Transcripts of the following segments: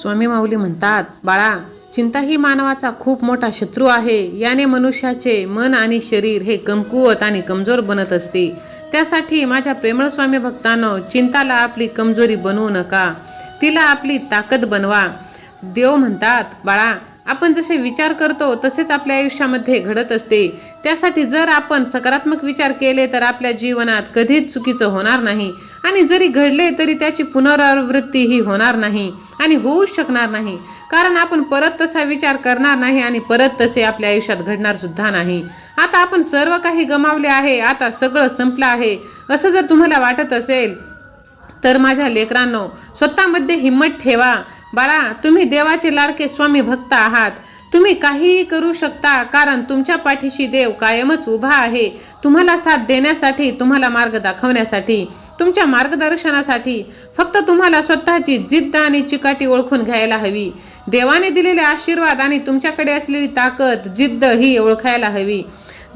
स्वामी माऊली म्हणतात बाळा चिंता ही मानवाचा खूप मोठा शत्रू आहे. याने मनुष्याचे मन आणि शरीर हे कमकुवत आणि कमजोर बनत असते. त्यासाठी माझ्या प्रेमळ स्वामी भक्तांनो चिंताला आपली कमजोरी बनवू नका. तिला आपली ताकद बनवा. देव म्हणतात बाळा आपण जसे विचार करतो तसेच आपल्या आयुष्यामध्ये घडत असते. त्यासाठी जर आपण सकारात्मक विचार केले तर आपल्या जीवनात कधीच चुकीचं होणार नाही. आणि जरी घडले तरी त्याची पुनरावृत्ती ही होणार नाही आणि होऊ शकणार नाही. कारण आपण परत तसा विचार करणार नाही आणि परत तसे आपल्या आयुष्यात घडणार सुद्धा नाही. आता आपण सर्व काही गमावले आहे आता सगळं संपलं आहे. असं जर तुम्हाला वाटत असेल तर माझ्या लेकरांनो स्वतःमध्ये हिंमत ठेवा. बाळा तुम्ही देवाचे लाडके स्वामी भक्त आहात. तुम्ही काहीही करू शकता कारण तुमच्या पाठीशी देव कायमच उभा आहे. तुम्हाला साथ देण्यासाठी तुम्हाला मार्ग दाखवण्यासाठी. तुमच्या मार्गदर्शनासाठी फक्त तुम्हाला स्वतःची जिद्द आणि चिकाटी ओळखून घ्यायला हवी. देवाने दिलेले आशीर्वाद आणि तुमच्याकडे असलेली ताकद जिद्द ही ओळखायला हवी.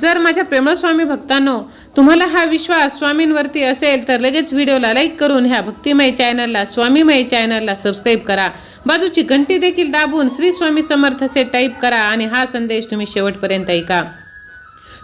जर माझ्या प्रेमळ स्वामी भक्तांनो तुम्हाला हा विश्वास स्वामींवरती असेल तर लगेच व्हिडिओला लाईक करून ह्या भक्तिमय चॅनलला स्वामीमय चॅनलला सबस्क्राईब करा. बाजूची घंटी देखील दाबून श्री स्वामी समर्थचे टाईप करा आणि हा संदेश तुम्ही शेवटपर्यंत ऐका.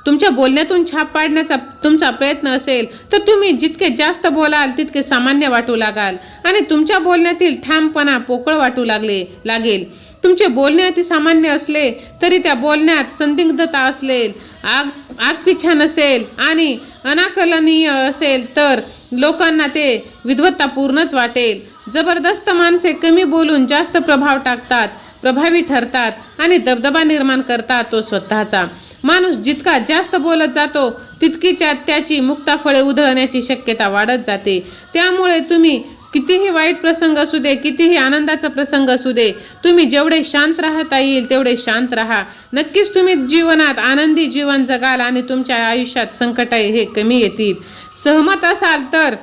तुमच्या बोलण्यातून छाप पाडण्याचा तुमचा प्रयत्न असेल तर तुम्ही जितके जास्त बोलाल तितके सामान्य वाटू लागाल. आणि तुमच्या बोलण्यातील ठामपणा पोकळ वाटू लागले लागेल. तुमचे बोलणे अति सामान्य असले तरी त्या बोलण्यात संदिग्धता असेल. आग आगपिछा नसेल आणि अनाकलनीय असेल तर लोकांना ते विद्वत्तापूर्णच वाटेल. जबरदस्त माणसे कमी बोलून जास्त प्रभाव टाकतात प्रभावी ठरतात आणि दबदबा निर्माण करतात तो स्वतःचा. माणूस जितका जास्त बोलत जातो तितकीच्या त्याची मुक्ताफळे उधळण्याची शक्यता वाढत जाते. त्यामुळे तुम्ही कितीही वाईट प्रसंग असू दे कितीही आनंदाचा प्रसंग असू दे तुम्ही जेवढे शांत राहता येईल तेवढे शांत राहा. नक्कीच तुम्ही जीवनात आनंदी जीवन जगाल आणि तुमच्या आयुष्यात संकट हे कमी येतील. सहमत असाल तर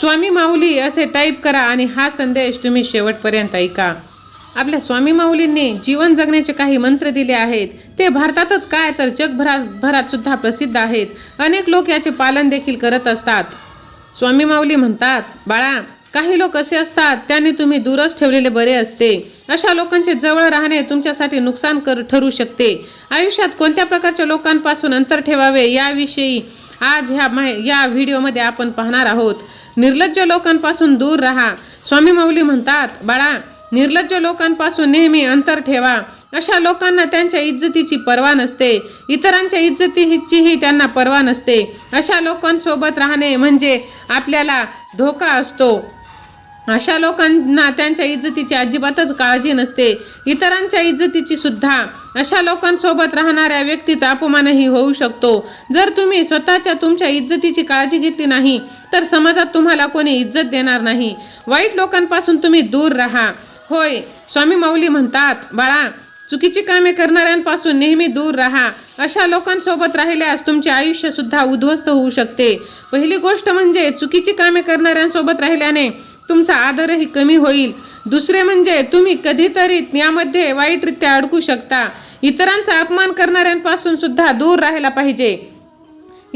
स्वामी माऊली असे टाईप करा आणि हा संदेश तुम्ही शेवटपर्यंत ऐका. आपल्या स्वामी माऊलींनी जीवन जगण्याचे काही मंत्र दिले आहेत. ते भारतातच काय तर जगभरात भरात सुद्धा प्रसिद्ध आहेत. अनेक लोक याचे पालन देखील करत असतात. स्वामी माऊली म्हणतात बाळा काही लोक असे असतात त्यांनी तुम्ही दूरच ठेवलेले बरे असते. अशा लोकांचे जवळ राहणे तुमच्यासाठी नुकसान कर ठरू शकते. आयुष्यात कोणत्या प्रकारच्या लोकांपासून अंतर ठेवावे याविषयी आज ह्या माहि- या व्हिडिओमध्ये आपण पाहणार आहोत. निर्लज्ज लोकांपासून दूर राहा. स्वामी माऊली म्हणतात बाळा निर्लज्ज लोकांपासून नेहमी अंतर ठेवा. अशा लोकांना त्यांच्या इज्जतीची पर्वा नसते. इतरांच्या इज्जतीचीही त्यांना पर्वा नसते. अशा लोकांसोबत राहणे म्हणजे आपल्याला धोका असतो. अशा लोकांना त्यांच्या इज्जतीची अजिबातच काळजी नसते. इतरांच्या इज्जतीची सुद्धा. अशा लोकांसोबत राहणाऱ्या व्यक्तीचा अपमानही होऊ शकतो. जर तुम्ही स्वतःच्या तुमच्या इज्जतीची काळजी घेतली नाही तर समाजात तुम्हाला कोणी इज्जत देणार नाही. वाईट लोकांपासून तुम्ही दूर राहा. होय स्वामी माऊली म्हणतात बाळा चुकीची कामे करणाऱ्यांपासून नेहमी दूर राहा. अशा लोकांसोबत राहिल्यास तुमचे आयुष्य सुद्धा उद्ध्वस्त होऊ शकते. पहिली गोष्ट म्हणजे चुकीची कामे करणाऱ्यांसोबत राहिल्याने तुमचा आदरही कमी होईल. दुसरे म्हणजे तुम्ही कधीतरी यामध्ये वाईटरित्या अडकू शकता. इतरांचा अपमान करणाऱ्यांपासून सुद्धा दूर राहायला पाहिजे.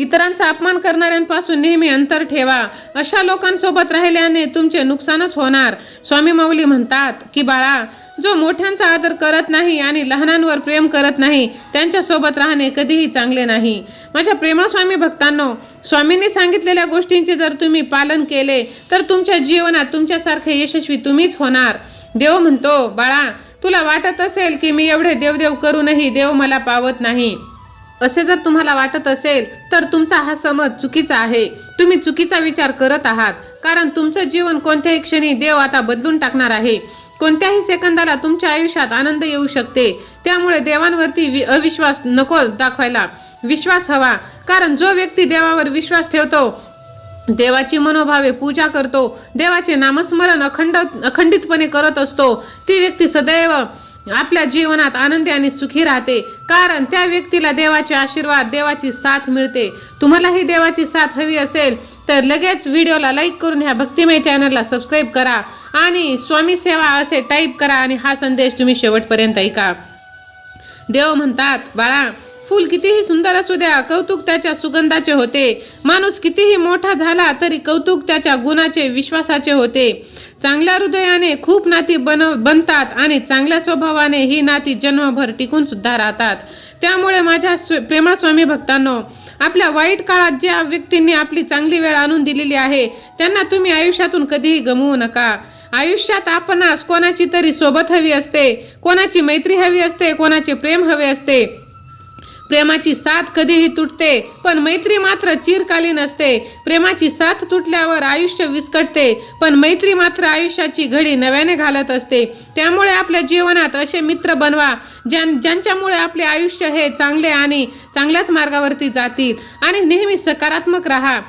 इतरांचा अपमान करणाऱ्यांपासून नेहमी अंतर ठेवा. अशा लोकांसोबत राहिल्याने तुमचे नुकसानच होणार. स्वामी माऊली म्हणतात की बाळा जो मोठ्यांचा आदर करत नाही आणि लहानांवर प्रेम करत नाही त्यांच्यासोबत राहणे कधीही चांगले नाही. माझ्या प्रेमळ स्वामी भक्तांनो स्वामींनी सांगितलेल्या गोष्टींचे जर तुम्ही पालन केले तर तुमच्या जीवनात तुमच्यासारखे यशस्वी तुम्हीच होणार. देव म्हणतो बाळा तुला वाटत असेल की मी एवढे देवदेव करूनही देव मला पावत नाही. असे जर तुम्हाला वाटत असेल तर तुमचा हा समज चुकीचा आहे. तुम्ही चुकीचा विचार करत आहात. कारण तुमचं जीवन कोणत्याही क्षणी देव आता बदलून टाकणार आहे. कोणत्याही सेकंदाला तुमच्या आयुष्यात आनंद येऊ शकते. त्यामुळे देवांवरती वि- अविश्वास नको दाखवायला. विश्वास हवा. कारण जो व्यक्ती देवावर विश्वास ठेवतो देवाची मनोभावे पूजा करतो देवाचे नामस्मरण अखंड अखंडितपणे करत असतो ती व्यक्ती सदैव आपल्या जीवनात आनंदी आणि सुखी राहते. कारण त्या व्यक्तीला देवाचे आशीर्वाद देवाची साथ मिळते. तुम्हालाही देवाची साथ हवी असेल तर लगेच व्हिडिओला लाईक करून ह्या भक्तिमय चॅनलला सबस्क्राईब करा आणि स्वामी सेवा असे टाईप करा आणि हा संदेश तुम्ही शेवटपर्यंत ऐका. देव म्हणतात बाळा फूल कितीही सुंदर असू द्या कौतुक त्याच्या सुगंधाचे होते. माणूस कितीही मोठा झाला तरी कौतुक त्याच्या गुणाचे विश्वासाचे होते. चांगल्या हृदयाने खूप नाती बन बनतात आणि चांगल्या स्वभावाने ही नाती जन्मभर टिकून सुद्धा राहतात. त्यामुळे माझ्या स्व- प्रेमळ स्वामी भक्तांनो आपल्या वाईट काळात ज्या व्यक्तींनी आपली चांगली वेळ आणून दिलेली आहे त्यांना तुम्ही आयुष्यातून कधीही गमवू नका. आयुष्यात आपणास कोणाची तरी सोबत हवी असते कोणाची मैत्री हवी असते कोणाचे प्रेम हवे असते. प्रेमाची साथ कधीही तुटते पण मैत्री मात्र चिरकालीन असते. प्रेमाची साथ तुटल्यावर आयुष्य विस्कटते पण मैत्री मात्र आयुष्याची घडी नव्याने घालत असते. त्यामुळे आपल्या जीवनात असे मित्र बनवा ज्यां ज्यांच्यामुळे आपले आयुष्य हे चांगले आणि चांगल्याच मार्गावरती जातील आणि नेहमी सकारात्मक राहा.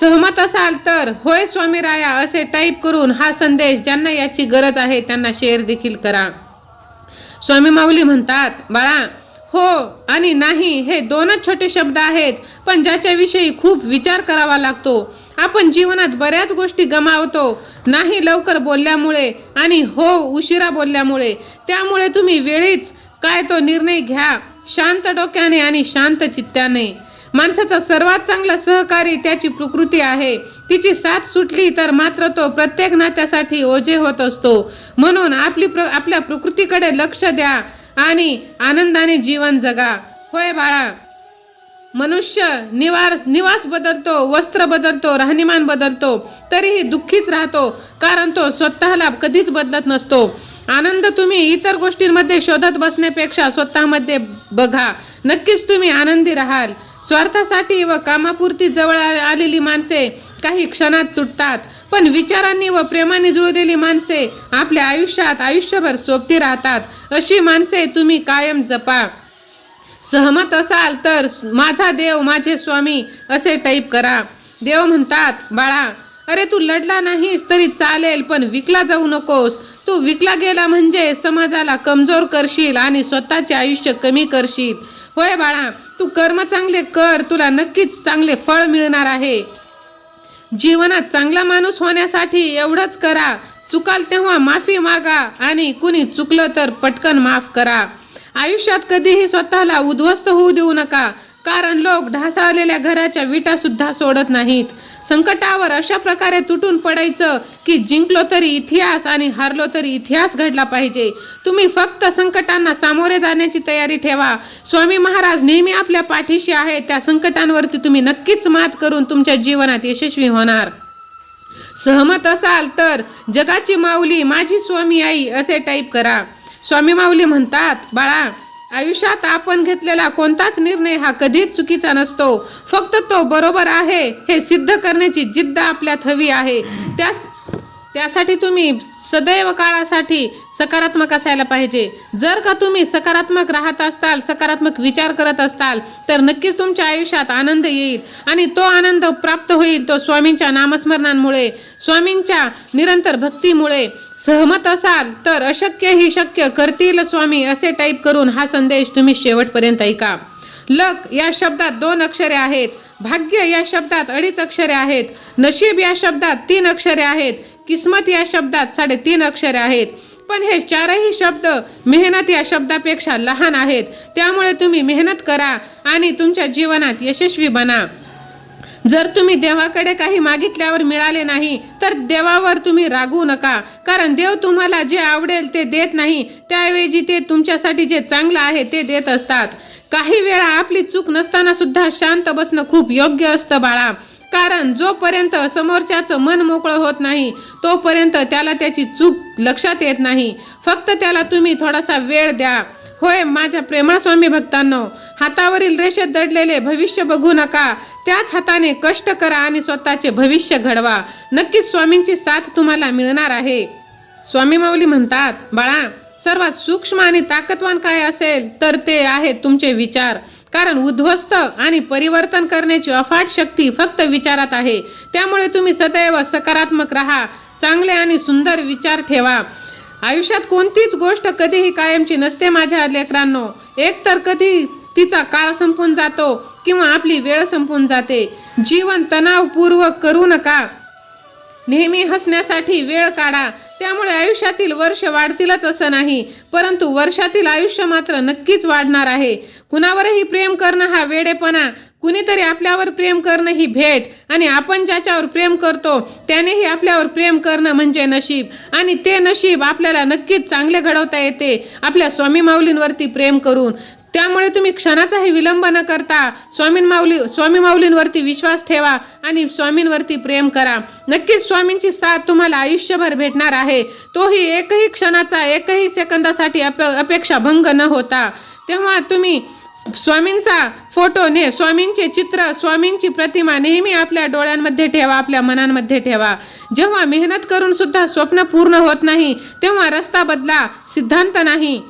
सहमत असाल तर होय स्वामी राया असे टाईप करून हा संदेश ज्यांना याची गरज आहे त्यांना शेअर देखील करा. स्वामी माऊली म्हणतात बाळा हो आणि नाही हे दोनच छोटे शब्द आहेत पण ज्याच्याविषयी खूप विचार करावा लागतो. आपण जीवनात बऱ्याच गोष्टी गमावतो. नाही लवकर बोलल्यामुळे आणि हो उशिरा बोलल्यामुळे. त्यामुळे तुम्ही वेळीच काय तो निर्णय घ्या शांत डोक्याने आणि शांत चित्ताने. माणसाचा सर्वात चांगला सहकारी त्याची प्रकृती आहे. तिची साथ सुटली तर मात्र तो प्रत्येक नात्यासाठी ओझे होत असतो. म्हणून आपली प्र आपल्या प्रकृतीकडे लक्ष द्या. आणि आनंदाने जीवन जगा. होय बाळा. मनुष्य निवास निवास बदलतो वस्त्र बदलतो राहणीमान बदलतो तरीही दुःखीच राहतो कारण तो स्वतःला कधीच बदलत नसतो. आनंद तुम्ही इतर गोष्टींमध्ये शोधत बसण्यापेक्षा स्वतःमध्ये बघा. नक्कीच तुम्ही आनंदी राहाल. स्वार्थासाठी व कामापुरती जवळ आलेली माणसे काही क्षणात तुटतात. पण विचारांनी व प्रेमाने जुळलेली माणसे आपल्या आयुष्यात आयुष्यभर सोबती राहतात. अशी माणसे तुम्ही कायम जपा. सहमत असाल तर माझा देव माझे स्वामी असे टाईप करा. देव म्हणतात बाळा अरे तू लढला नाहीस तरी चालेल पण विकला जाऊ नकोस. तू विकला गेला म्हणजे समाजाला कमजोर करशील आणि स्वतःचे आयुष्य कमी करशील. होय बाळा तू कर्म चांगले कर तुला नक्कीच चांगले फळ मिळणार आहे. जीवनात चांगला माणूस होण्यासाठी एवढंच करा. चुकाल तेव्हा माफी मागा आणि कुणी चुकलं तर पटकन माफ करा. आयुष्यात कधीही स्वतःला उद्ध्वस्त होऊ देऊ नका कारण लोक ढासाळलेल्या घराच्या विटा सुद्धा सोडत नाहीत. संकटावर अशा प्रकारे तुटून पडायचं की जिंकलो तरी इतिहास आणि हारलो तरी इतिहास घडला पाहिजे. तुम्ही फक्त संकटांना सामोरे जाण्याची तयारी ठेवा. स्वामी महाराज नेहमी आपल्या पाठीशी आहेत त्या संकटांवरती तुम्ही नक्कीच मात करून तुमच्या जीवनात यशस्वी होणार. सहमत असाल तर जगाची माऊली माझी स्वामी आई असे टाईप करा. स्वामी माऊली म्हणतात बाळा आयुष्यात आपण घेतलेला कोणताच निर्णय हा कधीच चुकीचा नसतो. फक्त तो बरोबर आहे हे सिद्ध करण्याची जिद्द आपल्यात हवी आहे. त्यास त्यासाठी तुम्ही सदैव काळासाठी सकारात्मक असायला पाहिजे. जर का तुम्ही सकारात्मक राहत असताल सकारात्मक विचार करत असताल तर नक्कीच तुमच्या आयुष्यात आनंद येईल. आणि तो आनंद प्राप्त होईल तो स्वामींच्या नामस्मरणांमुळे स्वामींच्या निरंतर भक्तीमुळे. सहमत असाल तर अशक्य ही शक्य करतील स्वामी असे टाईप करून हा संदेश तुम्ही शेवटपर्यंत ऐका. लक या शब्दात दोन अक्षरे आहेत भाग्य या शब्दात अडीच अक्षरे आहेत नशीब या शब्दात तीन अक्षरे आहेत किस्मत या शब्दात साडेतीन अक्षरे आहेत. पण हे चारही शब्द मेहनत या शब्दापेक्षा लहान आहेत त्यामुळे तुम्ही मेहनत करा आणि तुमच्या जीवनात यशस्वी बना. जर तुम्ही देवाकडे काही मागितल्यावर मिळाले नाही तर देवावर तुम्ही रागवू नका. कारण देव तुम्हाला जे आवडेल ते देत नाही त्याऐवजी ते तुमच्यासाठी जे चांगलं आहे ते देत असतात. काही वेळा आपली चूक नसताना सुद्धा शांत बसणं खूप योग्य असतं बाळा. कारण जोपर्यंत समोरच्याचं मन मोकळं होत नाही तोपर्यंत त्याला त्याची चूक लक्षात येत नाही. फक्त त्याला तुम्ही थोडासा वेळ द्या. होय माझ्या प्रेमळ स्वामी भक्तांनो हातावरील रेषेत दडलेले भविष्य बघू नका. त्याच हाताने कष्ट करा आणि स्वतःचे भविष्य घडवा. नक्कीच स्वामींची साथ तुम्हाला मिळणार आहे. स्वामी माऊली म्हणतात बाळा सर्वात सूक्ष्म आणि ताकदवान काय असेल तर ते आहेत तुमचे विचार. कारण उद्ध्वस्त आणि परिवर्तन करण्याची अफाट शक्ती फक्त विचारात आहे. त्यामुळे तुम्ही सदैव सकारात्मक राहा. चांगले आणि सुंदर विचार ठेवा. आयुष्यात कोणतीच गोष्ट कधीही कायमची नसते माझ्या लेकरांनो. एक तर कधी तिचा काळ संपून जातो किंवा आपली वेळ संपून जाते. जीवन तणावपूर्वक करू नका. नेहमी हसण्यासाठी वेळ काढा. त्यामुळे आयुष्यातील वर्ष वाढतीलच असं नाही परंतु वर्षातील आयुष्य मात्र नक्कीच वाढणार आहे. कुणावरही प्रेम करणं हा वेडेपणा. कुणीतरी आपल्यावर प्रेम करणं ही भेट आणि आपण ज्याच्यावर प्रेम करतो त्यानेही आपल्यावर प्रेम करणं म्हणजे नशीब. आणि ते नशीब आपल्याला नक्कीच चांगले घडवता येते. आपल्या स्वामी माऊलींवरती प्रेम करून. त्यामुळे तुम्ही क्षणाचाही विलंब न करता स्वामी माऊली स्वामी माऊलींवरती विश्वास ठेवा आणि स्वामींवरती प्रेम करा. नक्कीच स्वामींची साथ तुम्हाला आयुष्यभर भेटणार आहे. तोही एकही क्षणाचा एकही सेकंदासाठी अप अपेक्षा भंग न होता. तेव्हा तुम्ही स्वामींचा फोटो ने स्वामींचे चित्र स्वामींची प्रतिमा नेहमी आपल्या डोळ्यांमध्ये ठेवा आपल्या मनांमध्ये ठेवा. जेव्हा मेहनत करून सुद्धा स्वप्न पूर्ण होत नाही तेव्हा रस्ता बदला सिद्धांत नाही.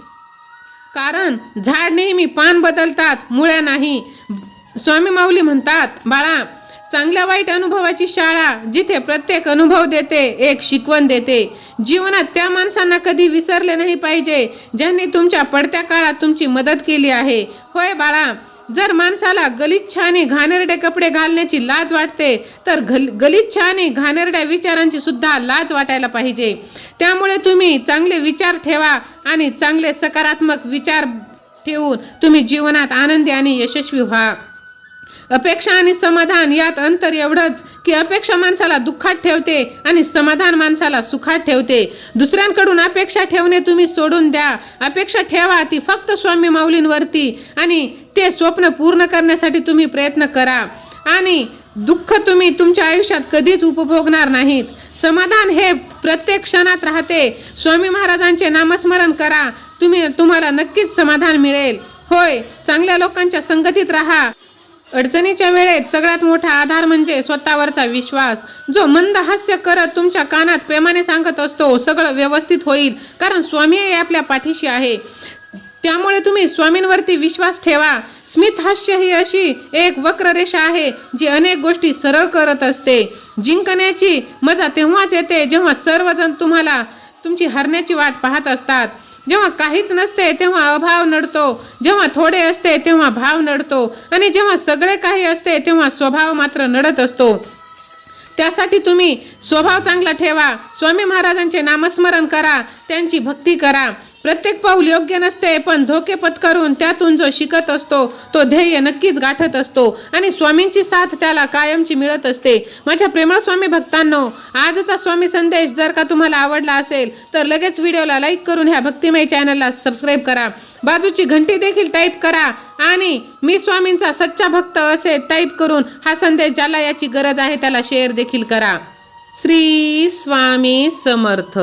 कारण झाड नेहमी पान बदलतात मुळ्या नाही. स्वामी माऊली म्हणतात बाळा चांगल्या वाईट अनुभवाची शाळा जिथे प्रत्येक अनुभव देते एक शिकवण देते. जीवनात त्या माणसांना कधी विसरले नाही पाहिजे ज्यांनी तुमच्या पडत्या काळात तुमची मदत केली आहे. होय बाळा जर माणसाला गलिच्छाने घाणेरडे कपडे घालण्याची लाज वाटते तर गल गलिच्छाने घाणेरड्या विचारांची सुद्धा लाज वाटायला पाहिजे. त्यामुळे तुम्ही चांगले विचार ठेवा आणि चांगले सकारात्मक विचार ठेवून तुम्ही जीवनात आनंदी आणि यशस्वी व्हा. अपेक्षा आणि समाधान यात अंतर एवढंच की अपेक्षा माणसाला दुःखात ठेवते आणि समाधान माणसाला सुखात ठेवते. दुसऱ्यांकडून अपेक्षा ठेवणे तुम्ही सोडून द्या. अपेक्षा ठेवा ती फक्त स्वामी माऊलींवरती आणि ते स्वप्न पूर्ण करण्यासाठी तुम्ही प्रयत्न करा. आणि दुःख तुम्ही तुमच्या आयुष्यात कधीच उपभोगणार नाहीत. समाधान हे प्रत्येक क्षणात राहते. स्वामी महाराजांचे नामस्मरण करा. तुम्ही तुम्हाला नक्कीच समाधान मिळेल. होय चांगल्या लोकांच्या संगतीत राहा. अडचणीच्या वेळेत सगळ्यात मोठा आधार म्हणजे स्वतःवरचा विश्वास. जो मंद हास्य करत तुमच्या कानात प्रेमाने सांगत असतो सगळं व्यवस्थित होईल. कारण स्वामी हे आपल्या पाठीशी आहे. त्यामुळे तुम्ही स्वामींवरती विश्वास ठेवा. स्मित हास्य ही अशी एक वक्ररेषा आहे जी अनेक गोष्टी सरळ करत असते. जिंकण्याची मजा तेव्हाच येते जेव्हा सर्वजण तुम्हाला तुमची हरण्याची वाट पाहत असतात. जेव्हा काहीच नसते तेव्हा अभाव नडतो. जेव्हा थोडे असते तेव्हा भाव नडतो. आणि जेव्हा सगळे काही असते तेव्हा स्वभाव मात्र नडत असतो. त्यासाठी तुम्ही स्वभाव चांगला ठेवा. स्वामी महाराजांचे नामस्मरण करा त्यांची भक्ती करा. प्रत्येक पाऊल योग्य नसते पण धोके पत्करून त्यातून जो शिकत असतो तो ध्येय नक्कीच गाठत असतो. आणि स्वामींची साथ त्याला कायमची मिळत असते. माझ्या प्रेमळ स्वामी भक्तांनो आजचा स्वामी संदेश जर का तुम्हाला आवडला असेल तर लगेच व्हिडिओला लाईक करून ह्या भक्तिमय चॅनलला सबस्क्राईब करा. बाजूची घंटी देखील टाईप करा आणि मी स्वामींचा सच्चा भक्त असे टाईप करून हा संदेश ज्याला याची गरज आहे त्याला शेअर देखील करा. श्री स्वामी समर्थ.